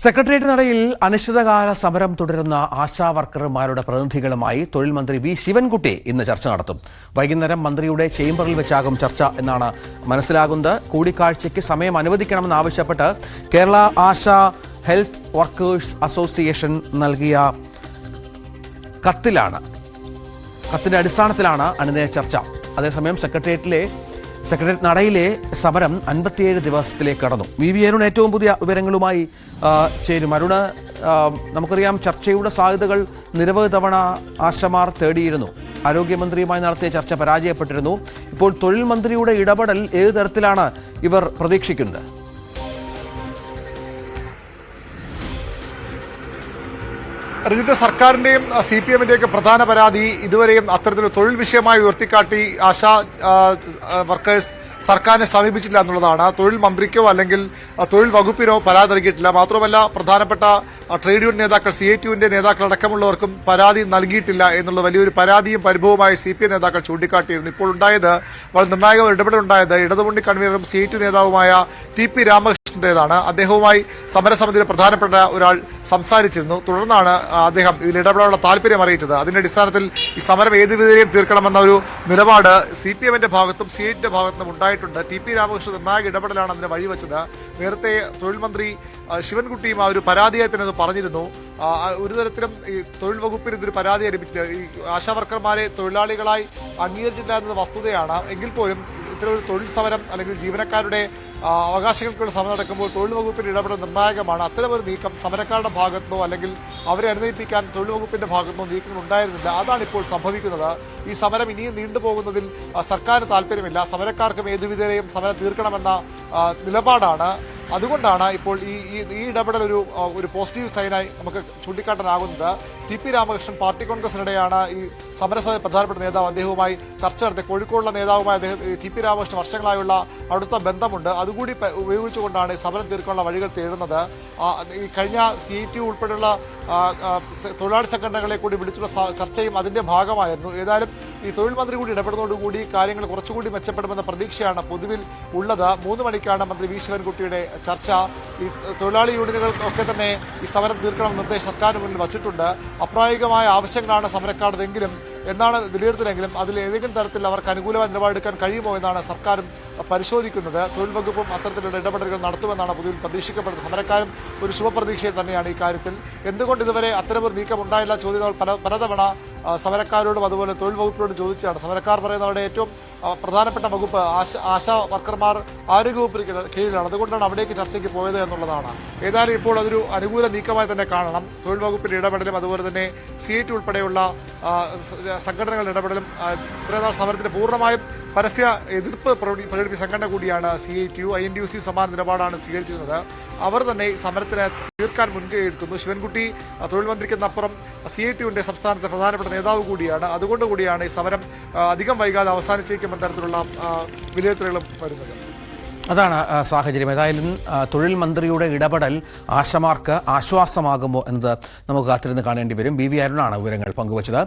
സെക്രട്ടേറിയറ്റിനടയിൽ അനിശ്ചിതകാല സമരം തുടരുന്ന ആശാ വർക്കർമാരുടെ പ്രതിനിധികളുമായി തൊഴിൽ മന്ത്രി വി ശിവൻകുട്ടി ഇന്ന് ചർച്ച നടത്തും. വൈകുന്നേരം മന്ത്രിയുടെ ചേംബറിൽ വെച്ചാകും ചർച്ച എന്നാണ് മനസ്സിലാകുന്നത്. കൂടിക്കാഴ്ചയ്ക്ക് സമയം അനുവദിക്കണമെന്നാവശ്യപ്പെട്ട് Kerala Asha health workers association നൽകിയ കത്തിലാണ്. കത്തിന്റെ അടിസ്ഥാനത്തിലാണ് അനുനയ ചർച്ച. അതേസമയം സെക്രട്ടേറിയറ്റിലെ സെക്രട്ടേറിയറ്റ് നടയിലെ സമരം അൻപത്തിയേഴ് ദിവസത്തിലേക്ക് കടന്നു. വി വി അരുൺ ഏറ്റവും പുതിയ വിവരങ്ങളുമായി ചേരും. അരുണ് നമുക്കറിയാം ചർച്ചയുടെ സാധ്യതകൾ നിരവധി തവണ ആശമാർ തേടിയിരുന്നു. ആരോഗ്യമന്ത്രിയുമായി നടത്തിയ ചർച്ച പരാജയപ്പെട്ടിരുന്നു. ഇപ്പോൾ തൊഴിൽ മന്ത്രിയുടെ ഇടപെടൽ ഏത് തരത്തിലാണ് ഇവർ പ്രതീക്ഷിക്കുന്നത്? രഞ്ജിത്ത് സർക്കാരിന്റെയും സി പി എമ്മിന്റെയൊക്കെ പ്രധാന പരാതി ഇതുവരെയും അത്തരത്തിൽ തൊഴിൽ വിഷയമായി ഉയർത്തിക്കാട്ടി ആശാ വർക്കേഴ്സ് സർക്കാരിനെ സമീപിച്ചില്ല എന്നുള്ളതാണ്. തൊഴിൽ മന്ത്രിക്കോ അല്ലെങ്കിൽ തൊഴിൽ വകുപ്പിനോ പരാതി നൽകിയിട്ടില്ല. മാത്രമല്ല പ്രധാനപ്പെട്ട ട്രേഡ് യൂണിയൻ നേതാക്കൾ സി ഐ ടിയുവിന്റെ നേതാക്കൾ അടക്കമുള്ളവർക്കും പരാതി നൽകിയിട്ടില്ല എന്നുള്ള വലിയൊരു പരാതിയും പരിഭവമായി സി പി എം നേതാക്കൾ ചൂണ്ടിക്കാട്ടിയിരുന്നു. ഇപ്പോൾ ഉണ്ടായത് വളരെ നിർണായക ഇടപെടലുണ്ടായത് ഇടതുമുണ്ണി കൺവീനറും സി ഐ ടി നേതാവുമായ ടി പി രാമകൃഷ്ണന്റേതാണ് അദ്ദേഹവുമായി സമരസമിതിയിലെ പ്രധാനപ്പെട്ട ഒരാൾ സംസാരിച്ചിരുന്നു. തുടർന്നാണ് അദ്ദേഹം ഇതിൽ ഇടപെടാനുള്ള താല്പര്യം അറിയിച്ചത്. അതിന്റെ അടിസ്ഥാനത്തിൽ ഈ സമരം ഏത് വിധേയം തീർക്കണമെന്ന ഒരു നിലപാട് സി പി എമ്മിന്റെ ഭാഗത്തും സി ഐ ടിന്റെ ഭാഗത്തും ഉണ്ടായിട്ടുണ്ട്. ടി പി രാമകൃഷ്ണൻ നിർണായക ഇടപെടലാണ് അതിന് വഴിവെച്ചത്. നേരത്തെ തൊഴിൽ മന്ത്രി ശിവൻകുട്ടിയും ആ ഒരു പരാതിയായി തന്നെ അത് പറഞ്ഞിരുന്നു. ഒരു തരത്തിലും ഈ തൊഴിൽ വകുപ്പിന് ഇതൊരു പരാതി ലഭിച്ചത് ഈ ആശാവർക്കർമാരെ തൊഴിലാളികളായി അംഗീകരിച്ചിട്ടില്ല എന്നത് വസ്തുതയാണ്. എങ്കിൽ പോലും ഇത്തരം ഒരു തൊഴിൽ സമരം അല്ലെങ്കിൽ ജീവനക്കാരുടെ അവകാശങ്ങൾക്കുള്ള സമരം നടക്കുമ്പോൾ തൊഴിൽ വകുപ്പിന്റെ ഇടപെടൽ നിർണായകമാണ്. അത്തരമൊരു നീക്കം സമരക്കാരുടെ ഭാഗത്തുനിന്നോ അല്ലെങ്കിൽ അവരെ അനുനയിപ്പിക്കാൻ തൊഴിൽ വകുപ്പിന്റെ ഭാഗത്തുനിന്നോ നീക്കങ്ങൾ ഉണ്ടായിരുന്നില്ല. അതാണ് ഇപ്പോൾ സംഭവിക്കുന്നത്. ഈ സമരം ഇനിയും നീണ്ടുപോകുന്നതിൽ സർക്കാരിന് താല്പര്യമില്ല. സമരക്കാർക്കും ഏതുവിധേയും സമരം തീർക്കണമെന്ന നിലപാടാണ് അതുകൊണ്ടാണ് ഇപ്പോൾ ഈ ഈ- ഇടപെടൽ ഒരു ഒരു പോസിറ്റീവ് സൈനായി നമുക്ക് ചൂണ്ടിക്കാട്ടാനാകുന്നത്. ടി പി രാമകൃഷ്ണൻ പാർട്ടി കോൺഗ്രസിനിടെയാണ് ഈ സമരസഭ പ്രധാനപ്പെട്ട നേതാവ് അദ്ദേഹവുമായി ചർച്ച നടത്തിയത്. കോഴിക്കോടുള്ള നേതാവുമായി അദ്ദേഹം ടി പി രാമകൃഷ്ണൻ വർഷങ്ങളായുള്ള അടുത്ത ബന്ധമുണ്ട്. അതുകൂടി ഉപയോഗിച്ചുകൊണ്ടാണ് സമരം തീർക്കാനുള്ള വഴികൾ തേടുന്നത്. ഈ കഴിഞ്ഞ സി ടി ഉൾപ്പെടെയുള്ള തൊഴിലാളി സംഘടനകളെ കൂടി വിളിച്ചുള്ള ചർച്ചയും അതിന്റെ ഭാഗമായിരുന്നു. ഏതായാലും ഈ തൊഴിൽ മന്ത്രി കൂടി ഇടപെടുന്നതോടുകൂടി കാര്യങ്ങൾ കുറച്ചുകൂടി മെച്ചപ്പെടുമെന്ന പ്രതീക്ഷയാണ് പൊതുവിൽ ഉള്ളത്. മൂന്ന് മണിക്കാണ് മന്ത്രി വി. ശിവൻകുട്ടിയുടെ ചർച്ച. ഈ തൊഴിലാളി യൂണിയനുകൾക്കൊക്കെ തന്നെ ഈ സമരം തീർക്കണമെന്ന നിർദ്ദേശം സർക്കാരിന് മുന്നിൽ വച്ചിട്ടുണ്ട്. അപ്രായോഗികമായ ആവശ്യങ്ങളാണ് സമരക്കാരുടെങ്കിലും എന്നാണ് വിലയിരുത്തലെങ്കിലും അതിൽ ഏതെങ്കിലും തരത്തിൽ അവർക്ക് അനുകൂലമായ നിലപാടെടുക്കാൻ കഴിയുമോ എന്നാണ് സർക്കാരും പരിശോധിക്കുന്നത്. തൊഴിൽ വകുപ്പും അത്തരത്തിലുള്ള ഇടപെടലുകൾ നടത്തുമെന്നാണ് പൊതുവിൽ പ്രതീക്ഷിക്കപ്പെടുന്നത്. സമരക്കാരും ഒരു ശുഭപ്രതീക്ഷയിൽ തന്നെയാണ് ഈ കാര്യത്തിൽ. എന്തുകൊണ്ട് ഇതുവരെ അത്തരമൊരു നീക്കം ഉണ്ടായില്ല ചോദ്യങ്ങൾ പല പലതവണ സമരക്കാരോടും അതുപോലെ തൊഴിൽ വകുപ്പിനോടും ചോദിച്ചാണ് സമരക്കാർ പറയുന്നവരുടെ ഏറ്റവും പ്രധാനപ്പെട്ട വകുപ്പ് ആശ ആശാ വർക്കർമാർ ആരോഗ്യവകുപ്പിന് കീഴിലാണ്. അതുകൊണ്ടാണ് അവിടേക്ക് ചർച്ചയ്ക്ക് പോയത് എന്നുള്ളതാണ്. ഏതായാലും ഇപ്പോൾ അതൊരു അനുകൂല നീക്കമായി തന്നെ കാണണം. തൊഴിൽ വകുപ്പിന്റെ ഇടപെടലും അതുപോലെ തന്നെ സി ഐ ടി ഉൾപ്പെടെയുള്ള സംഘടനകളുടെ ഇടപെടലും ഇത്രയും നാൾ സമരത്തിന് പൂർണമായും പരസ്യ എതിർപ്പ് പ്രകടി- പ്രകടിപ്പിച്ച സംഘടന കൂടിയാണ് C I T U I N D U C സമാന നിലപാടാണ് സ്വീകരിച്ചിരുന്നത്. അവർ തന്നെ സമരത്തിന് തീർക്കാൻ മുൻകൈ എടുക്കുന്നു. ശിവൻകുട്ടി തൊഴിൽ മന്ത്രിക്കെന്നപ്പുറം സി ഐ ടിയുടെ സംസ്ഥാനത്തെ പ്രധാനപ്പെട്ട നേതാവ് കൂടിയാണ്. അതുകൊണ്ട് കൂടിയാണ് ഈ സമരം അധികം വൈകാതെ അവസാനിച്ചേക്കുമെന്ന തരത്തിലുള്ള വിലയിരുത്തലുകളും വരുന്നത്. അതാണ് സാഹചര്യം. ഏതായാലും തൊഴിൽ മന്ത്രിയുടെ ഇടപെടൽ ആശമാർക്ക് ആശ്വാസമാകുമോ എന്നത് നമുക്ക് കാത്തിരുന്ന് കാണേണ്ടി വരും. ബി വി അരുണാണ് വിവരങ്ങൾ പങ്കുവച്ചത്.